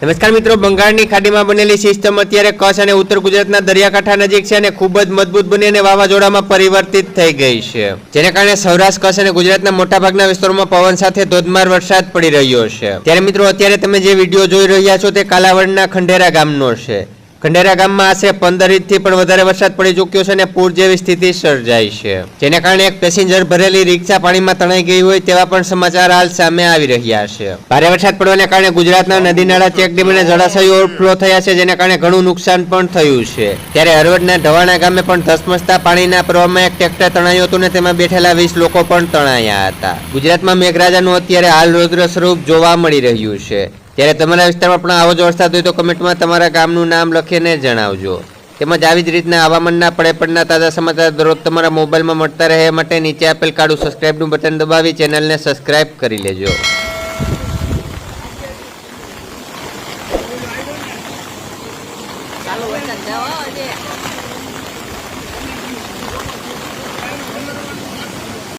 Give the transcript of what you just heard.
નમસ્કાર મિત્રો, બંગાળની ખાડીમાં બનેલી સિસ્ટમ અત્યારે કચ્છ અને ઉત્તર ગુજરાતના દરિયાકાંઠા નજીક છે અને ખૂબ જ મજબૂત બની અને વાવાઝોડામાં પરિવર્તિત થઈ ગઈ છે. જેને કારણે સૌરાષ્ટ્ર, કચ્છ અને ગુજરાતના મોટાભાગના વિસ્તારોમાં પવન સાથે ધોધમાર વરસાદ પડી રહ્યો છે. ત્યારે મિત્રો, અત્યારે તમે જે વીડિયો જોઈ રહ્યા છો તે કાલાવડના ખંડેરા ગામનો છે. ખંડેરા ગામમાં આશરે પંદર ઇંચથી પણ વધારે વરસાદ પડી ચૂક્યો છે અને પૂર જેવી સ્થિતિ સર્જાઈ છે. જેને કારણે એક પેસેન્જર ભરેલી રિક્ષા પાણીમાં તણાઈ ગઈ હોય તેવા પણ સમાચાર હાલ સામે આવી રહ્યા છે. ભારે વરસાદ પડવાને કારણે ગુજરાતના નદી નાળા ચેકડેમ અને જળાશયો ઓવરફ્લો થયા છે, જેને કારણે ઘણું નુકસાન પણ થયું છે. ત્યારે હરવડના ઢવાણા ગામે પણ ધસમસતા પાણીના પ્રવાહમાં એક ટ્રેક્ટર તણાયું હતું અને તેમાં બેઠેલા વીસ લોકો પણ તણાયા હતા. ગુજરાતમાં મેઘરાજાનું અત્યારે હાલ રૌદ્ર સ્વરૂપ જોવા મળી રહ્યું છે. ત્યારે તમારા વિસ્તારમાં પણ આવો જ વરસાદ હોય તો કમેન્ટમાં તમારા ગામનું નામ લખીને જણાવજો. તેમજ આવી જ રીતના હવામાનના પડે પડના તાજા સમાચાર દરરોજ તમારા મોબાઈલમાં મળતા રહે માટે નીચે આપેલ કાળું સબસ્ક્રાઇબનું બટન દબાવી ચેનલને સબસ્ક્રાઇબ કરી લેજો. ચાલુ